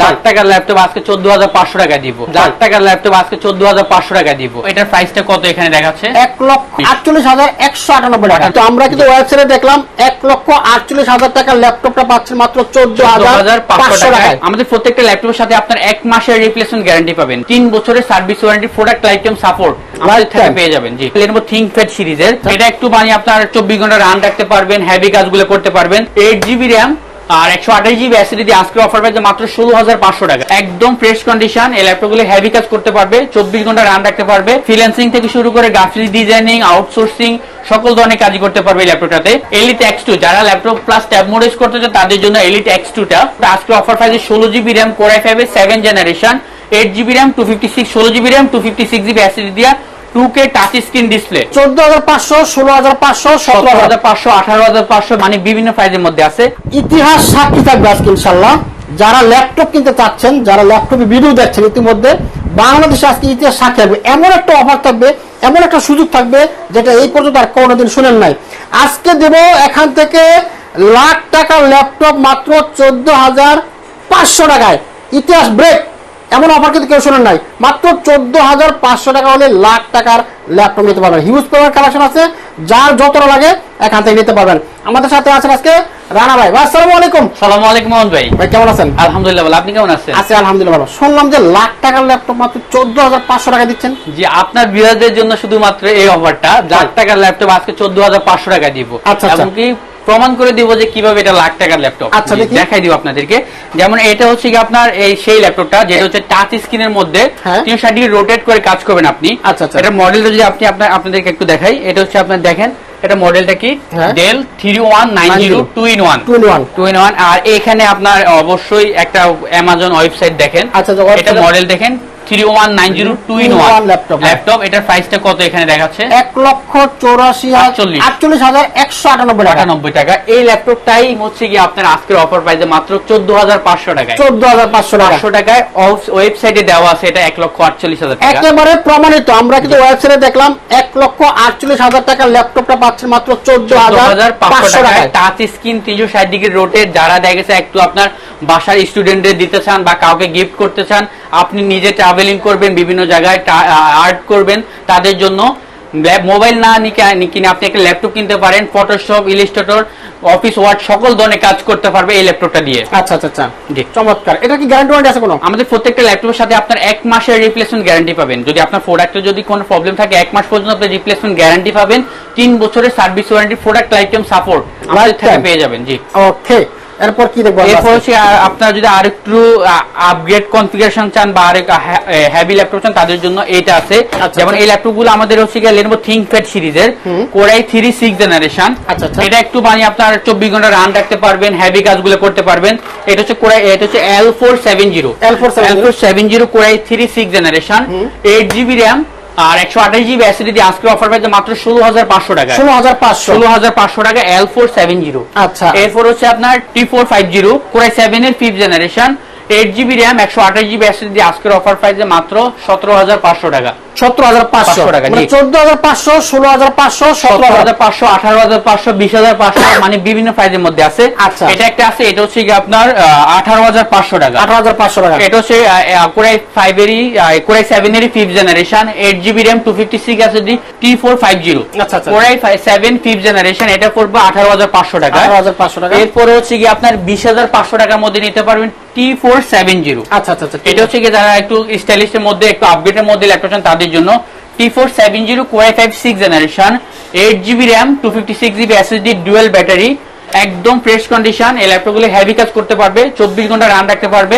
লাখ টাকার ল্যাপটপ আজকে চোদ্দ হাজার পাঁচশো টাকা দিব। লাখ টাকার ল্যাপটপ আজকে চোদ্দ হাজার পাঁচশো টাকা দিব। এটার প্রাইসটা কত এখানে দেখাচ্ছে? এক লক্ষ আটচল্লিশ হাজার একশো আটানব্বই টাকা। তো আমরা কিন্তু ওয়েবসাইটে দেখলাম এক লক্ষ আটচল্লিশ হাজার টাকার ল্যাপটপটা পাচ্ছেন মাত্র চোদ্দ হাজার পাঁচশো টাকায়। আমাদের প্রত্যেকটা ল্যাপটপের সাথে আপনার এক মাসের রিপ্লেসমেন্ট গ্যারান্টি পাবেন। তিন বছরের service warranty product lifetime support আমাদের থেকে পেয়ে যাবেন জি। লেনোভো থিংকপ্যাড সিরিজের এটা একটু মানে আপনার চব্বিশ ঘণ্টা রান রাখতে পারবেন হেভি কাজগুলো করতে পারবেন। এইট জিবি র্যাম আর একশো আঠাশ জিবি অ্যাসিডি আজকে অফার পাইছে মাত্র ষোলো হাজার পাঁচশো টাকা। একদম ফ্রেশ কন্ডিশন এই ল্যাপটপগুলো হেভি কাজ করতে পারবে, চব্বিশ ঘণ্টা রান রাখতে পারবে ফ্রিল্যান্সিং থেকে শুরু করে গ্রাফিক্স ডিজাইনিং আউটসোর্সিং সকল ধরনের কাজই করতে পারবে এই ল্যাপটপটাতে এলিট এক্স টু যারা laptop plus tab mode use করতে চায় তাদের জন্য এলিট এক্স টুটা আজকে অফার পাইছে ষোলো GB RAM core i five এর seven generation eight GB RAM two fifty six ষোলো GB RAM two fifty six GB SSD দিয়া two K touch screen display চোদ্দ হাজার পাঁচশো ষোলো হাজার পাঁচশো সতেরো সতেরো হাজার হাজার পাঁচশো আঠারো হাজার পাঁচশো মানে বিভিন্ন প্রাইজের মধ্যে আছে। ইতিহাস সাক্ষী থাকবে আজকে ইনশাল্লাহ যারা ল্যাপটপ কিনতে চাচ্ছেন যারা ল্যাপটপে ভিডিও দেখছেন ইতিমধ্যে বাংলাদেশে আজকে ইতিহাস সাক্ষী থাকবে। এমন একটা অফার থাকবে এমন একটা সুযোগ থাকবে যেটা এই পর্যন্ত আর কোনোদিন শুনেন নাই। আজকে দেব এখান থেকে লাখ টাকার ল্যাপটপ মাত্র চোদ্দ হাজার পাঁচশো টাকায়। ইতিহাস ব্রেক এমন অফার কিন্তু কেউ শোনেন নাই। মাত্র চোদ্দ হাজার পাঁচশো টাকা হলে লাখ টাকার ল্যাপটপ নিতে পারবেন। হিউজ পরিমাণ কালেকশন আছে যার যতটা লাগে এখান থেকে নিতে পারবেন। আমাদের সাথে আছেন আজকে রানা ভাই। আসসালামু আলাইকুম। সালাম আলাইকুম মোহন ভাই। ভাই কেমন আছেন? আলহামদুলিল্লাহ ভালো। আপনি কেমন আছেন? আছি আলহামদুলিল্লাহ ভালো। শুনলাম যে লাখ টাকার ল্যাপটপ মাত্র চোদ্দ হাজার পাঁচশো টাকা দিচ্ছেন। যে আপনার বিরাজের জন্য শুধুমাত্র এই অফারটা লাখ টাকার ল্যাপটপ আজকে চোদ্দ হাজার পাঁচশো টাকা দিব। আচ্ছা, আচ্ছা। এমনকি প্রমাণ করে দিব যে কীভাবে এটা লাখ টাকার ল্যাপটপ আচ্ছা, দেখাই দিব আপনাদেরকে। যেমন এটা হচ্ছে কি আপনার এই সেই ল্যাপটপটা যেটা হচ্ছে টাচ স্ক্রিনের মধ্যে হ্যাঁ। তিনশো ষাট ডিগ্রি রোটেট করে কাজ করবেন আপনি। আচ্ছা, আচ্ছা। এটা মডেলটা যদি আপনি আপনার আপনাদেরকে একটু দেখাই এটা হচ্ছে আপনার দেখেন এটা মডেলটা কি। Dell three one nine zero two in one two one two in one আর এখানে আপনার অবশ্যই একটা অ্যামাজন ওয়েবসাইট দেখেন। আচ্ছা, আচ্ছা, এটা মডেল দেখেন ল্যাপটপ এটার প্রাইসটা কত এখানে দেখাচ্ছে? এক লক্ষ চৌরাশি আটচল্লিশ। হাজার একশো আটানব্বই টাকা আটানব্বই টাকা। এই ল্যাপটপটাই হচ্ছে কি আপনার আজকের অফার প্রাইসে মাত্র চোদ্দ হাজার পাঁচশো টাকায়। চোদ্দ হাজার পাঁচশো টাকা। পাঁচশো টাকায় ওয়েবসাইটে দেওয়া আছে এটা এক লক্ষ আটচল্লিশ হাজার একেবারে প্রমাণিত। আমরা কিন্তু ওয়েবসাইটে দেখলাম এক লক্ষ আটচল্লিশ হাজার টাকার ল্যাপটপটা পাচ্ছেন মাত্র চোদ্দ হাজার পাঁচশো টাকায়। টাচ স্ক্রিন তিনশো ষাট ডিগ্রি রোটেট যারা দেখেছে একটু আপনার বাসার স্টুডেন্টদের দিতে চান বা কাউকে গিফট করতে চান আপনি নিজে ট্রাভেলিং করবেন বিভিন্ন জায়গায় আর্ট করবেন তাদের জন্য মোবাইল না কিনে আপনি একটা ল্যাপটপ কিনতে পারেন ফটোশপ ইলিস্ট্রেটর অফিস ওয়ার্ড সকল ধরনের কাজ করতে পারবে এই ল্যাপটপটা দিয়ে। আচ্ছা আচ্ছা আচ্ছা। জি। চমৎকার। এটা কি গ্যারান্টি ওয়ারেন্টি আছে কোনো? আমাদের প্রত্যেকটা ল্যাপটপের সাথে আপনার এক মাসের রিপ্লেসমেন্ট গ্যারান্টি পাবেন। যদি আপনার প্রোডাক্টে যদি কোনো প্রবলেম থাকে এক মাস পর্যন্ত আপনি রিপ্লেসমেন্ট গ্যারান্টি পাবেন। তিন বছরের service warranty product lifetime support আমাদের থেকে পেয়ে যাবেন জি। ওকে এরপর কি দেখব এরপর হচ্ছে আপনারা যদি আরেকটু আপগ্রেড কনফিগারেশন চান বা আরেক হেভি ল্যাপটপ চান তাদের জন্য এইটা আছে। আচ্ছা, যেমন আচ্ছা। এই ল্যাপটপগুলো আমাদের হচ্ছে গিয়ে লেনোভো থিংকপ্যাড সিরিজের। Core i three six generation. এটা একটু মানে আপনার চব্বিশ ঘণ্টা রান রাখতে পারবেন হেভি কাজগুলো করতে পারবেন। এটা হচ্ছে কোরাই এটা হচ্ছে L four seven zero L470 L four seven zero core i three six generation hmm. Eight GB RAM আর একশো আঠাশ জিবি অ্যাসিডি দিয়ে আজকে অফার পাইছে মাত্র ষোলো হাজার পাঁচশো টাকা। ষোলো হাজার পাঁচশো। ষোলো হাজার পাঁচশো টাকা এল ফোর সেভেন জিরো আচ্ছা। এরপর হচ্ছে আপনার T four five zero core i seven এর fifth generation eight GB RAM একশো আঠাশ জিবি অ্যাসিড দিয়ে আজকের অফার প্রাইসে মাত্র সতেরো হাজার পাঁচশো টাকা। সতেরো হাজার পাঁচশো। টাকা, মানে চোদ্দ হাজার পাঁচশো ষোলো হাজার পাঁচশো সতেরো সতেরো হাজার হাজার পাঁচশো আঠারো হাজার পাঁচশো বিশ হাজার পাঁচশো মানে বিভিন্ন প্রাইজের মধ্যে আছে। আচ্ছা। এটা একটা আছে এটা হচ্ছে আপনার আঠারো হাজার পাঁচশো টাকা। আঠারো হাজার পাঁচশো টাকা। এটা হচ্ছে core i five core i seven fifth generation eight GB RAM two fifty six আছে টি ফোর ফাইভ জিরো আচ্ছা, আচ্ছা। কোরাই সেভেন ফিফথ জেনারেশন এটা পড়বে আঠারো হাজার পাঁচশো টাকা। আঠারো হাজার পাঁচশো টাকা। এরপরে হচ্ছে কি আপনার বিশ হাজার পাঁচশো টাকার মধ্যে নিতে পারবেন টি ফোর সেভেন জিরো আচ্ছা আচ্ছা এটা হচ্ছে কি যারা একটু স্টাইলিশের মধ্যে একটু আপডেটের মধ্যে ল্যাপটপ চান তাদের জন্য T four seven zero core i five six generation eight GB RAM two fifty six GB SSD dual battery একদম ফ্রেশ কন্ডিশন এই ল্যাপটপগুলো হেভি কাজ করতে পারবে চব্বিশ ঘণ্টা রান রাখতে পারবে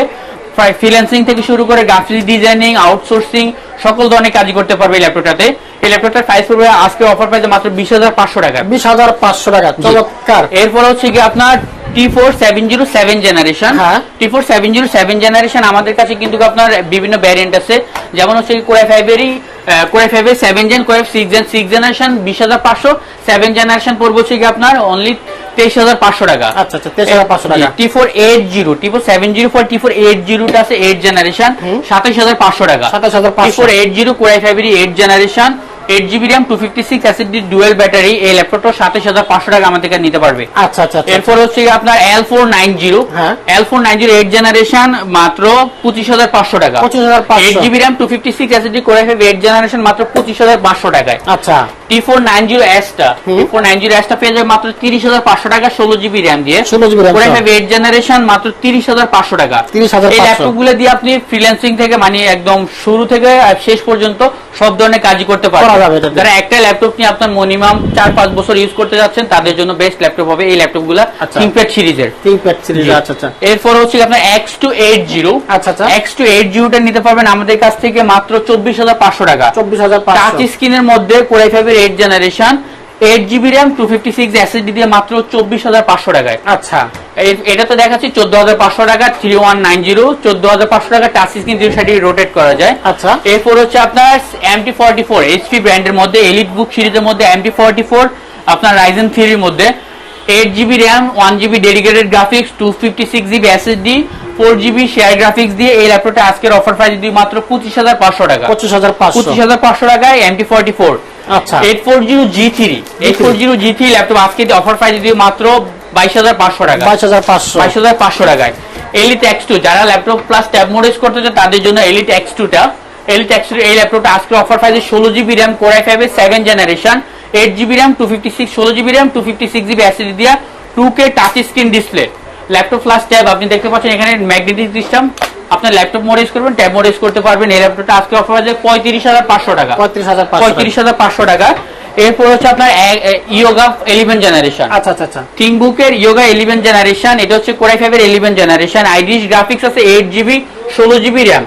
ফ্রিল্যান্সিং থেকে শুরু করে গ্রাফিক্স ডিজাইনিং আউটসোর্সিং সকল ধরনের কাজ করতে পারবে এই ল্যাপটপটাতে এই ল্যাপটপটার প্রাইস পড়বে আজকে অফার প্রাইসে মাত্র বিশ হাজার পাঁচশো টাকা। বিশ হাজার পাঁচশো টাকা চমৎকার। এরপর হচ্ছে কি আপনার T four seven zero seven generation হ্যাঁ। T four seven zero seven generation আমাদের কাছে কিন্তু আপনার বিভিন্ন ভ্যারিয়েন্ট আছে। যেমন হচ্ছে কোরাই ফাইভেরই কোরাই ফাইভের seven gen core i six gen six generation বিশ হাজার পাঁচশো সেভেন জেনারেশন পড়বে হচ্ছে কি আপনার অনলি তেইশ হাজার পাঁচশো টাকা। আচ্ছা আচ্ছা টাকা। T four eight zero T four seven zero four T four eight জিরোটা আছে এইট জেনারেশন সাতাশ হাজার পাঁচশো টাকা। সাতাশ হাজার T four eight zero core i ফাইভেরই eight generation eight GB RAM two fifty six SSD dual battery এই ল্যাপটপটা সাতাশ হাজার পাঁচশো টাকা আমার থেকে নিতে পারবে। আচ্ছা আচ্ছা আচ্ছা। এরপর হচ্ছে আপনার এল ফোর নাইন জিরো হ্যাঁ। L four nine zero eight generation মাত্র পঁচিশ হাজার পাঁচশো টাকা। পঁচিশ হাজার eight GB RAM two fifty six SSD করে এইট জেনারেশন মাত্র পঁচিশ হাজার পাঁচশো টাকায়। আচ্ছা। টি ফোর নাইন জিরো এসটা টি ফোর নাইন জিরো এসটা পেয়ে যাবে মাত্র তিরিশ হাজার পাঁচশো টাকা ষোলো জিবি র্যাম দিয়ে। 16 GB RAM core eight generation মাত্র তিরিশ হাজার পাঁচশো টাকা। 30,500 এই ল্যাপটপগুলো দিয়ে আপনি ফ্রিল্যান্সিং থেকে মানে একদম শুরু থেকে শেষ পর্যন্ত সব ধরনের কাজই করতে পারবেন। যারা একটা ল্যাপটপ নিয়ে আপনার মিনিমাম চার পাঁচ বছর ইউজ করতে যাচ্ছেন তাদের জন্য বেস্ট ল্যাপটপ হবে এই ল্যাপটপগুলা আচ্ছা। থিংপ্যাড সিরিজের। সিরিজ আচ্ছা আচ্ছা। এরপর হচ্ছে আপনার এক্স টু এইট জিরো আচ্ছা, আচ্ছা। এক্স টু এইট জিরোটা নিতে পারবেন আমাদের কাছ থেকে মাত্র চব্বিশ হাজার পাঁচশো টাকা। চব্বিশ হাজার টাচ স্ক্রিনের মধ্যে কোরাই ফাইভের eight generation eight GB RAM two fifty six SSD দিয়ে মাত্র চব্বিশ হাজার পাঁচশো টাকায়। আচ্ছা। এটা তো দেখাচ্ছি চোদ্দ হাজার পাঁচশো টাকা থ্রি ওয়ান নাইন জিরো চোদ্দ হাজার পাঁচশো টাকা টাচ স্ক্রিন দুই সাইডে রোটেট করা যায়। আচ্ছা। এরপর হচ্ছে আপনার এমটি ফর্টি ফোর এইচপি ব্র্যান্ডের মধ্যে এলিট বুক সিরিজের মধ্যে এমটি ফর্টি ফোর আপনার রাইজেন থ্রির মধ্যে। Eight GB RAM one GB dedicated graphics two fifty six GB SSD four GB share graphics দিয়ে এই ল্যাপটপটা আজকের অফার প্রাইস দিয়ে মাত্র পঁচিশ হাজার পাঁচশো টাকা। পঁচিশ হাজার পাঁচশো। পঁচিশ হাজার পাঁচশো টাকায় এমটি ফর্টি ফোর আচ্ছা। Eight four zero G three eight four zero G three laptop আজকে অফার প্রাইস দিয়ে মাত্র বাইশ হাজার পাঁচশো টাকা। বাইশ হাজার পাঁচশো। বাইশ হাজার পাঁচশো টাকায়। এলিট এক্স টু যারা ল্যাপটপ প্লাস ট্যাব মোড করতে চান তাদের জন্য এলিট এক্স টুটা এলিট এক্স টু এই ল্যাপটপটা আজকে অফার প্রাইসে ষোলো জিবি র্যাম ফাইভের seven generation eight GB RAM two fifty six ষোলো GB RAM two fifty six GB SSD দিয়া two K touch screen display laptop plus tab আপনি দেখতে পাচ্ছেন এখানে ম্যাগনেটিক সিস্টেম আপনার ল্যাপটপ মোড ইউজ করবেন ট্যাব মোড ইউজ করতে পারবেন। এই ল্যাপটপটা আজকে অফার প্রাইসে পঁয়ত্রিশ হাজার পাঁচশো টাকা। পঁয়ত্রিশ হাজার পঁয়ত্রিশ হাজার পাঁচশো টাকা। এরপর হচ্ছে আপনার ইয়োগা ইলেভেন জেনারেশন আচ্ছা আচ্ছা আচ্ছা। থিংবুকের ইয়োগা ইলেভেন জেনারেশন এটা হচ্ছে কোরাই ফাইভের ইলেভেন জেনারেশন আইডিস গ্রাফিক্স আছে এইট জিবি ষোলো জিবি র্যাম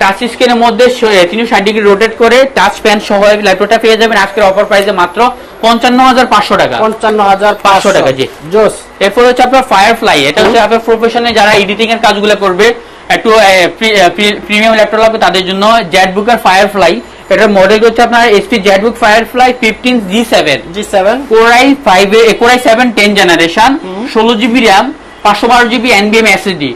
টাচ স্ক্রিনের মধ্যে তিনশো ষাট ডিগ্রি রোটেট করে টাচ প্যান সহ ল্যাপটপটা পেয়ে যাবেন আজকের অফার প্রাইসে মাত্র পঞ্চান্ন হাজার পাঁচশো টাকা। পঞ্চান্ন হাজার পাঁচশো। টাকা, জি। জোস। এরপর হচ্ছে আপনার ফায়ারফ্লাই এটা হচ্ছে আপনার প্রফেশনে যারা এডিটিং এর কাজগুলো করবে একটু প্রিমিয়াম ল্যাপটপ লাগবে তাদের জন্য জেটবুক আর ফায়ারফ্লাই এটার মডেল হচ্ছে আপনার SP ZBook Firefly fifteen G seven G seven core i five core i seven ten generation ষোলো জিবি র্যাম পাঁচশো বারো জিবি এনবিএম এসএসডি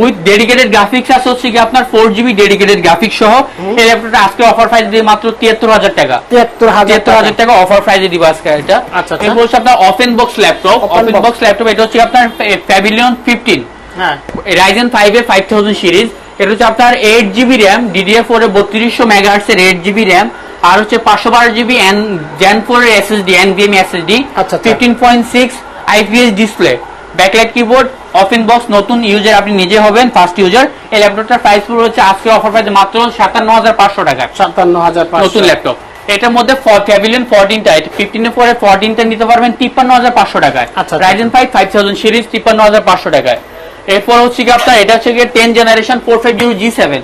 উইথ ডেডিকেটেড গ্রাফিক্স আছে হচ্ছে কি আপনার ফোর জিবি ডেডিকেটেড গ্রাফিক্স সহ। এই ল্যাপটপটা আজকে অফার প্রাইস দিয়ে মাত্র তিয়াত্তর হাজার টাকা। তিয়াত্তর হাজার টাকা। অফার প্রাইসে দিব আজকে এটা। আচ্ছা, আচ্ছা। এরপর হচ্ছে আপনার open box laptop box। Box laptop এটা হচ্ছে আপনার প্যাভিলিয়ন ফিফটিন হ্যাঁ। রাইজেন ফাইভ এর ফাইভ থাউজেন্ড সিরিজ এটা হচ্ছে আপনার eight GB RAM DDR four এর বত্রিশশো মেগাহার্স এর এইট জিবি র্যাম আর হচ্ছে পাঁচশো বারো জিবি এন জেন ফোর এর SSD NVMe SSD. Fifteen point six IPS display backlight keyboard open box নতুন ইউজার আপনি নিজে হবেন ফার্স্ট ইউজার এই ল্যাপটপটার প্রাইস পুরো হচ্ছে আজকে অফার প্রাইস মাত্র সাতান্ন হাজার পাঁচশো টাকা। সাতান্ন হাজার নতুন ল্যাপটপ এটার মধ্যে প্যাভিলিয়ন ফোরটিনটা ফিফটিন এর পরে ফোরটিনটা নিতে পারবেন তিপ্পান্ন হাজার পাঁচশো টাকায়। Ryzen five five thousand series তিপ্পান্ন হাজার পাঁচশো টাকায়। এরপর হচ্ছে কি আপনার এটা হচ্ছে গিয়ে ten generation four five zero G seven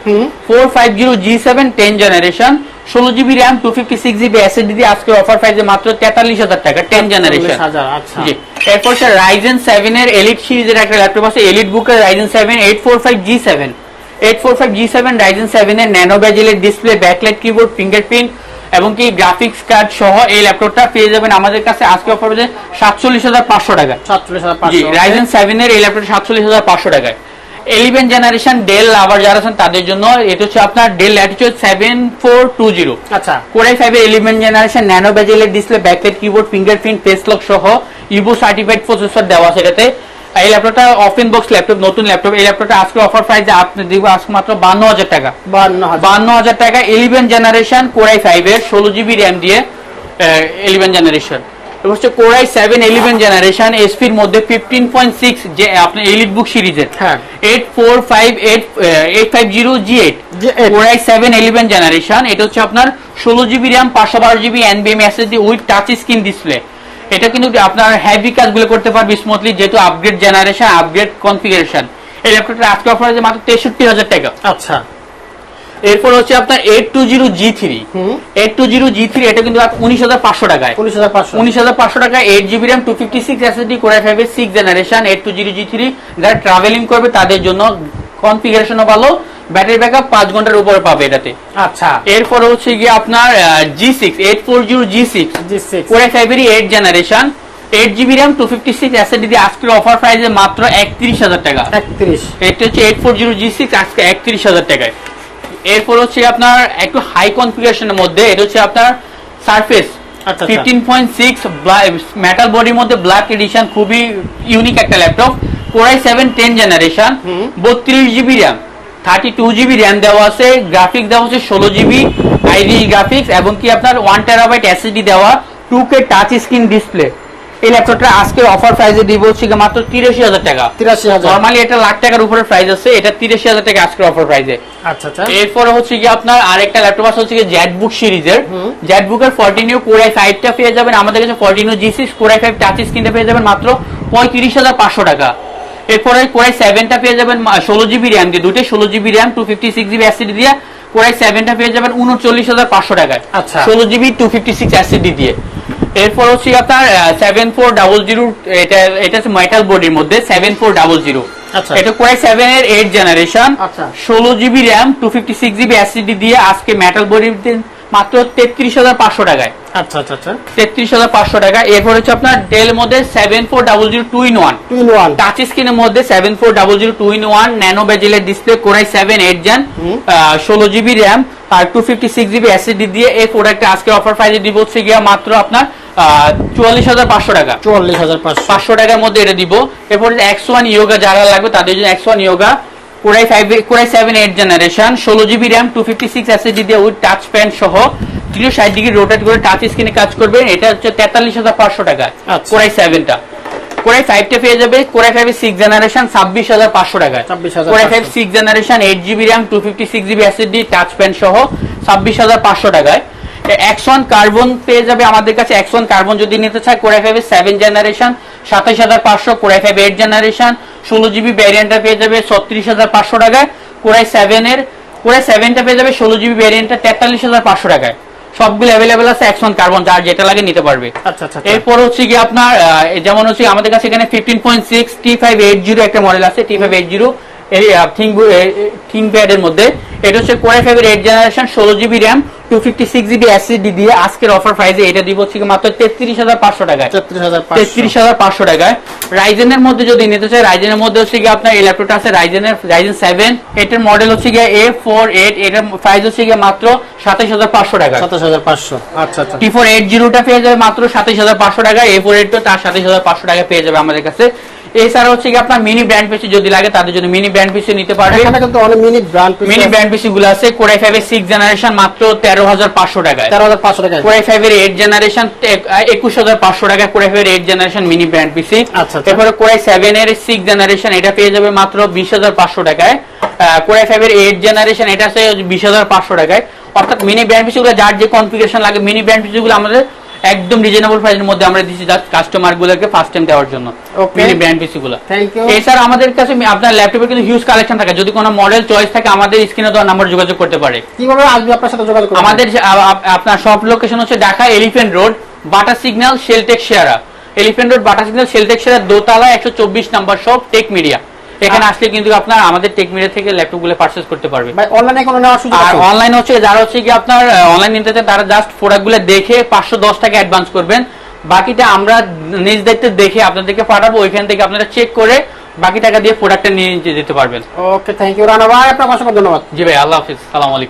four five zero G seven ten generation ষোলো GB RAM two fifty six GB SSD দিয়ে আজকে অফার প্রাইসে মাত্র তেতাল্লিশ হাজার টাকা টেন জেনারেশন আচ্ছা। জি। এরপর হচ্ছে রাইজেন সেভেন এর এলিট সিরিজের একটা ল্যাপটপ আছে এলিট বুকের Ryzen seven eight four five G seven eight four five G seven Ryzen seven এর ন্যানো ব্যাজেলের ডিসপ্লে ব্যাকলাইট কিবোর্ড ফিঙ্গারপ্রিন্ট এবং কি গ্রাফিক্স কার্ড সহ এই ল্যাপটপটা পেয়ে যাবেন আমাদের কাছে। আজকে অফার হচ্ছে সাতচল্লিশ হাজার পাঁচশো টাকা সাতচল্লিশ হাজার রাইজেন সেভেন এর এই ল্যাপটপ সাতচল্লিশ হাজার পাঁচশো টাকায়। ইলেভেন জেনারেশন ডেল আবার যারা আছেন তাদের জন্য এটা হচ্ছে আপনার Dell Latitude seven four two zero আচ্ছা। কোরাই ফাইভের eleven generation nano বেজেলের display backlight keyboard fingerprint face lock সহ ইভো সার্টিফাইড প্রসেসর দেওয়া আছে এটাতে। এই ল্যাপটপটা ওপেন বক্স ল্যাপটপ নতুন ল্যাপটপ এই ল্যাপটপটা আজকে অফার প্রাইস আপনি দিব আজকে মাত্র বান্ন হাজার টাকা। বান্ন হাজার টাকা ইলেভেন জেনারেশন কোরাই ফাইভের ষোলো জিবি র্যাম দিয়ে ইলেভেন জেনারেশন হচ্ছে core i seven eleven generation এসপির মধ্যে ফিফটিন পয়েন্ট সিক্স যে আপনার এলিট বুক সিরিজের হ্যাঁ। Eight four five eight eight five zero G eight G8 core i seven eleven generation এটা হচ্ছে আপনার ষোলো জিবি র্যাম পাঁচশো বারো GB এনবিএম SSD with touch screen display এটা কিন্তু আপনার হেভি কাজগুলো করতে পারবে স্মুথলি যেহেতু আপগ্রেড জেনারেশন আপগ্রেড কনফিগারেশন এই ল্যাপটপটা আজকে অফার আছে মাত্র তেষট্টি হাজার টাকা। আচ্ছা। এরপর হচ্ছে আপনার eight two zero G three eight two zero G three এটা কিন্তু উনিশ হাজার পাঁচশো টাকায়। উনিশ হাজার পাঁচশো। উনিশ হাজার পাঁচশো টাকা eight GB RAM two fifty six SSD core i ফাইভের six generation eight two zero G three যারা ট্রাভেলিং করবে তাদের জন্য কনফিগারেশনও ভালো। ব্যাটারি ব্যাকআপ পাঁচ ঘণ্টার উপরে পাবে এটাতে। আচ্ছা। এরপর হচ্ছে গিয়ে আপনার G six eight four zero G six G six ফাইভেরই eight generation eight GB RAM two fifty six SSD দিয়ে আজকের অফার প্রাইসে মাত্র একত্রিশ হাজার টাকা। একত্রিশ। এটা হচ্ছে eight four zero G six আজকে একত্রিশ হাজার টাকায়। এরপর হচ্ছে আপনার একটু হাই কনফিগারেশনের মধ্যে এটা হচ্ছে আপনার Surface. Fifteen point six metal বডির মধ্যে ব্ল্যাক এডিশন খুবই ইউনিক একটা laptop core i seven ten generation বত্রিশ GB RAM thirty two GB RAM দেওয়া আছে গ্রাফিক্স দেওয়া হচ্ছে ষোলো জিবি আইডি গ্রাফিক্স এবং কি আপনার ওয়ান টেরাবাইট এসএসডি দেওয়া two K touch screen display এই ল্যাপটপটা আজকের অফার প্রাইসে দিব হচ্ছে মাত্র তিরাশি হাজার টাকা। তিরাশি হাজার। নর্মালি এটা লাখ টাকার উপরে প্রাইস আছে এটা তিরাশি হাজার টাকা আজকের অফার প্রাইসে আচ্ছা আচ্ছা। এরপরে হচ্ছে কি আপনার আরেকটা ল্যাপটপ আছে হচ্ছে জেটবুক সিরিজের। হুম। জেটবুকের ফর্টিনিউ কোরাই ফাইভটা পেয়ে যাবেন আমাদের কাছে fourteen U G six core i five touch স্ক্রিনটা পেয়ে যাবেন মাত্র পঁয়ত্রিশ হাজার পাঁচশো টাকা। এরপরে কোরাই সেভেনটা পেয়ে যাবেন ষোলো জিবি র্যাম দিয়ে দুটো ষোলো GB RAM two fifty six GB SSD দিয়ে কোরাই সেভেনটা পেয়ে যাবেন উনচল্লিশ হাজার পাঁচশো টাকায় আচ্ছা। ষোলো GB two fifty six SSD দিয়ে এরপর হচ্ছে আপনার সেভেন ফোর ডাবল জিরো এটা এটা হচ্ছে মেটাল বডির মধ্যে সেভেন ফোর ডাবল জিরো আচ্ছা। এটা কোয়াই সেভেন এর এইট জেনারেশন। ষোলো GB RAM two fifty six GB SSD দিয়ে আজকে মেটাল বডির মাত্র তেত্রিশ হাজার পাঁচশো টাকায়। আচ্ছা আচ্ছা আচ্ছা। তেত্রিশ হাজার পাঁচশো টাকা এরপর হচ্ছে আপনার ডেল মধ্যে seven four double zero two in one two in one touch স্ক্রিনের মধ্যে seven four double zero two in one nano বেজেলের display core i seven eight gen ষোলো জিবি র্যাম আর two fifty six GB SSD দিয়ে এই প্রোডাক্টটা আজকে offer প্রাইসে দিব হচ্ছে গিয়া মাত্র আপনার চুয়াল্লিশ হাজার পাঁচশো টাকা। চুয়াল্লিশ হাজার পাঁচশো। পাঁচশো টাকার মধ্যে এটা দিব। এরপর এক্স ওয়ান ইয়োগা যারা লাগবে তাদের জন্য X one Yoga core i five core i seven eight generation ষোলো GB RAM two fifty six SSD দিয়ে উইথ টাচ প্যান সহ তিনশো ষাট ডিগ্রি রোটেট করে টাচ স্ক্রিনে কাজ করবে। এটা হচ্ছে তেতাল্লিশ হাজার পাঁচশো টাকা আচ্ছা। কোরাই সেভেনটা কোরাই ফাইভটা পেয়ে যাবে কোরাই ফাইভ সিক্স জেনারেশন ছাব্বিশ হাজার পাঁচশো টাকায় core i five six generation eight GB RAM two fifty six GB SSD touch সহ ছাব্বিশ হাজার পাঁচশো টাকায়। ওয়ান কার্বন পেয়ে যাবে আমাদের কাছে। এক্স ওয়ান কার্বন যদি নিতে চায় কোরাই ফাইভ সেভেন জেনারেশন সাতাশ হাজার পাঁচশো core i five eight generation ষোলো জিবি ভ্যারিয়েন্টটা পেয়ে যাবে ছত্রিশ হাজার পাঁচশো টাকায় কোরাই সেভেনের কোরাই সেভেনটা পেয়ে যাবে ষোলো জিবি ভ্যারিয়েন্টটা তেতাল্লিশ হাজার পাঁচশো টাকায়। সবগুলো অ্যাভেলেবেল আছে এক্স কার্বন যার যেটা লাগে নিতে পারবে। আচ্ছা আচ্ছা আচ্ছা। এরপর হচ্ছে কি আপনার যেমন হচ্ছে আমাদের কাছে এখানে fifteen point six T five eight zero একটা মডেল আছে টি ফাইভ এইট জিরো প্যাডের মধ্যে। এটা হচ্ছে কোয়াই ফাইভ এর এইট জেনারেশন ষোলো GB RAM two fifty six GB SSD দিয়ে আজকের অফার প্রাইসে এটা দিব হচ্ছে মাত্র তেত্রিশ হাজার পাঁচশো টাকায়। তেত্রিশ হাজার পাঁচশো। টাকায়। রাইজেনের মধ্যে যদি নিতে চাই রাইজেনের মধ্যে হচ্ছে কি আপনার এই ল্যাপটপটা আছে রাইজেনের রাইজেন সেভেন এটার মডেল হচ্ছে গিয়ে এ ফোর এইট এটার প্রাইস হচ্ছে গিয়ে মাত্র সাতাশ হাজার পাঁচশো টাকা সাতাশ হাজার পাঁচশো। আচ্ছা আচ্ছা। টি ফোর এইট জিরোটা পেয়ে যাবে মাত্র সাতাশ হাজার পাঁচশো টাকা এ ফোর এইট তার সাতাশ হাজার পাঁচশো টাকা পেয়ে যাবে আমাদের কাছে। এছাড়া হচ্ছে কি আপনার মিনি ব্র্যান্ড পিসি যদি লাগে তাদের জন্য মিনি ব্র্যান্ড পিসি নিতে পারবে এখানে কিন্তু অনেক minute brand mini brand PC গুলো আছে কোরাই ফাইভ এর সিক্স জেনারেশন মাত্র তেরো হাজার পাঁচশো টাকায়। টাকা কোরাই ফাইভ এর এইট জেনারেশন একুশ হাজার পাঁচশো টাকা কোরাই ফাইভ এর eight generation mini brand PC আচ্ছা। এরপরে কোরাই সেভেন এর সিক্স জেনারেশন এটা পেয়ে যাবে মাত্র বিশ হাজার পাঁচশো টাকায়। কোরাই ফাইভ এর এইট জেনারেশন এটা আছে বিশ হাজার পাঁচশো টাকায়। অর্থাৎ মিনি ব্র্যান্ড পিসি গুলো যার যে কনফিগারেশন লাগে মিনি ব্র্যান্ড পিসি গুলো আমাদের একদম রিজনেবল প্রাইসের মধ্যে আমরা দিচ্ছি জাস্ট কাস্টমার গুলোকে ফার্স্ট টাইম দেওয়ার জন্য. মিনি ব্র্যান্ড পিসি গুলো। এছাড়া আমাদের কাছে আপনার ল্যাপটপে কিন্তু হিউজ কালেকশন থাকে। যদি কোনো মডেল চয়েস থাকে আমাদের স্ক্রিনে দেওয়া নাম্বার যোগাযোগ করতে পারে। কীভাবে আসবে আপনার সাথে যোগাযোগ করব? আমাদের আপনার সব লোকেশন হচ্ছে Dhaka Elephant Road Bata signal Sheltech শেয়ারা Elephant Road Bata signal Sheltech শেয়ারা দোতলা একশো চব্বিশ নাম্বার সব টেক মিডিয়া এখানে আসলে কিন্তু আপনার আমাদের টেকমিরে থেকে ল্যাপটপগুলো পারচেস করতে পারবে। ভাই অনলাইনে কোনো নেওয়ার সুযোগ আর অনলাইন হচ্ছে যারা হচ্ছে কি আপনার অনলাইন নিতে তারা জাস্ট প্রোডাক্টগুলো দেখে পাঁচশো দশ টাকা অ্যাডভান্স করবেন। বাকিটা আমরা নিজ দায়িত্বে দেখে আপনাদেরকে পাঠাবো ওইখান থেকে আপনারা চেক করে বাকি টাকা দিয়ে প্রোডাক্টটা নিয়ে যেতে পারবেন। ওকে থ্যাংক ইউ রানা ভাই আপনাকে অসংখ্য ধন্যবাদ। জি ভাই আল্লাহ হাফিজ সালাম আলাইকুম।